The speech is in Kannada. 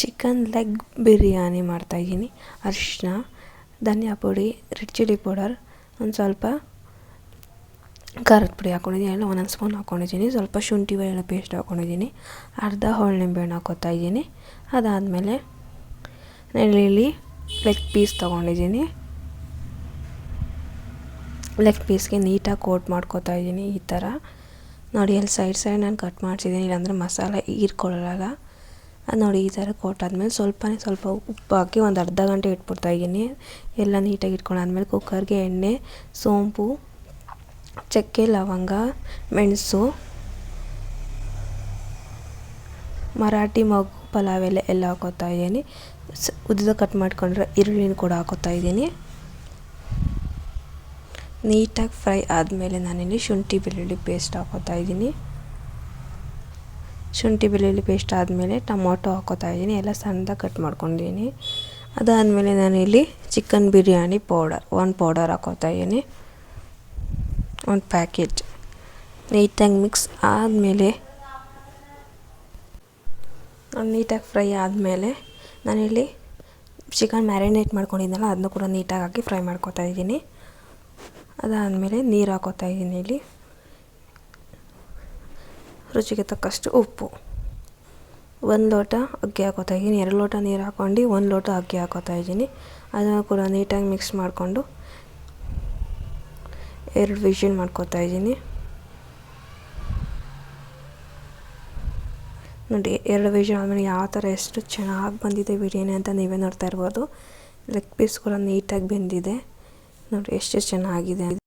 ಚಿಕನ್ ಲೆಗ್ ಬಿರಿಯಾನಿ ಮಾಡ್ತಾಯಿದ್ದೀನಿ ಅರಿಶಿನ ಧನಿಯಾ ಪುಡಿ, ರೆಡ್ ಚಿಲ್ಲಿ ಪೌಡರ್, ಒಂದು ಸ್ವಲ್ಪ ಖಾರದ ಪುಡಿ ಹಾಕ್ಕೊಂಡಿದ್ದೀನಿ ಎಲ್ಲ ಒಂದೊಂದು ಸ್ಪೂನ್ ಹಾಕ್ಕೊಂಡಿದ್ದೀನಿ ಸ್ವಲ್ಪ ಶುಂಠಿ, ಬೆಳ್ಳುಳ್ಳಿ ಪೇಸ್ಟ್ ಹಾಕ್ಕೊಂಡಿದ್ದೀನಿ ಅರ್ಧ ಹೋಳು ಹಣ್ಣು ಹಾಕೋತಾ ಇದ್ದೀನಿ. ಅದಾದಮೇಲೆ ಇಲ್ಲಿ ಲೆಗ್ ಪೀಸ್ ತೊಗೊಂಡಿದ್ದೀನಿ. ಲೆಗ್ ಪೀಸ್ಗೆ ನೀಟಾಗಿ ಕೋಟ್ ಮಾಡ್ಕೋತಾ ಇದ್ದೀನಿ ಈ ಥರ. ನೋಡಿ, ಅಲ್ಲಿ ಸೈಡ್ ಸೈಡ್ ನಾನು ಕಟ್ ಮಾಡಿಸಿದ್ದೀನಿ. ಇಲ್ಲಾಂದರೆ ಮಸಾಲೆ ಹೀರ್ಕೊಳ್ಳಲ್ಲ. ನೋಡಿ, ಈ ಥರ ಕೊಟ್ಟಾದ್ಮೇಲೆ ಸ್ವಲ್ಪನೇ ಸ್ವಲ್ಪ ಉಪ್ಪು ಹಾಕಿ ಒಂದು ಅರ್ಧ ಗಂಟೆ ಇಟ್ಬಿಡ್ತಾ ಇದ್ದೀನಿ. ಎಲ್ಲ ನೀಟಾಗಿ ಇಟ್ಕೊಂಡಾದ್ಮೇಲೆ ಕುಕ್ಕರ್ಗೆ ಎಣ್ಣೆ, ಸೋಂಪು, ಚಕ್ಕೆ, ಲವಂಗ, ಮೆಣಸು, ಮರಾಠಿ ಮಗು, ಪಲಾವ್ ಎಲೆ ಎಲ್ಲ ಹಾಕೋತಾ ಇದ್ದೀನಿ. ಉದ್ದ ಕಟ್ ಮಾಡ್ಕೊಂಡ್ರೆ ಈರುಳ್ಳಿನ ಕೂಡ ಹಾಕೋತಾ ಇದ್ದೀನಿ. ನೀಟಾಗಿ ಫ್ರೈ ಆದಮೇಲೆ ನಾನಿಲ್ಲಿ ಶುಂಠಿ, ಬೆಳ್ಳುಳ್ಳಿ ಪೇಸ್ಟ್ ಹಾಕೋತಾ ಇದ್ದೀನಿ. ಶುಂಠಿ ಬೆಳ್ಳುಳ್ಳಿ ಪೇಸ್ಟ್ ಆದಮೇಲೆ ಟೊಮೊಟೊ ಹಾಕೋತಾ ಇದ್ದೀನಿ. ಎಲ್ಲ ಸಣ್ಣದಾಗಿ ಕಟ್ ಮಾಡ್ಕೊಂಡಿದ್ದೀನಿ. ಅದಾದಮೇಲೆ ನಾನಿಲ್ಲಿ ಚಿಕನ್ ಬಿರಿಯಾನಿ ಪೌಡರ್ ಒಂದು ಪೌಡರ್ ಹಾಕೋತಾ ಇದ್ದೀನಿ. ಒಂದು ಪ್ಯಾಕೆಟ್ ನೀಟಾಗಿ ಮಿಕ್ಸ್ ಆದಮೇಲೆ ನೀಟಾಗಿ ಫ್ರೈ ಆದಮೇಲೆ ನಾನಿಲ್ಲಿ ಚಿಕನ್ ಮ್ಯಾರಿನೇಟ್ ಮಾಡ್ಕೊಂಡಿದ್ದೆನಲ್ಲ ಅದನ್ನು ಕೂಡ ನೀಟಾಗಿ ಹಾಕಿ ಫ್ರೈ ಮಾಡ್ಕೊತಾ ಇದ್ದೀನಿ. ಅದಾದಮೇಲೆ ನೀರು ಹಾಕೋತಾ ಇದ್ದೀನಿ ಇಲ್ಲಿ. ರುಚಿಗೆ ತಕ್ಕಷ್ಟು ಉಪ್ಪು. ಒಂದು ಲೋಟ ಅಕ್ಕಿ ಹಾಕೋತಾ ಇದ್ದೀನಿ. ಎರಡು ಲೋಟ ನೀರು ಹಾಕ್ಕೊಂಡು ಒಂದು ಲೋಟ ಅಕ್ಕಿ ಹಾಕೋತಾ ಇದ್ದೀನಿ. ಅದನ್ನು ಕೂಡ ನೀಟಾಗಿ ಮಿಕ್ಸ್ ಮಾಡಿಕೊಂಡು ಎರಡು ವಿಷನ್ ಮಾಡ್ಕೋತಾ ಇದ್ದೀನಿ. ನೋಡಿ, ಎರಡು ವಿಷನ್ ಆದಮೇಲೆ ಯಾವ ಥರ ಎಷ್ಟು ಚೆನ್ನಾಗಿ ಬಂದಿದೆ ಬಿರಿಯಾನಿ ಅಂತ ನೀವೇ ನೋಡ್ತಾ ಇರ್ಬೋದು. ಲೆಗ್ ಪೀಸ್ ಕೂಡ ನೀಟಾಗಿ ಬೆಂದಿದೆ. ನೋಡಿ, ಎಷ್ಟು ಚೆನ್ನಾಗಿದೆ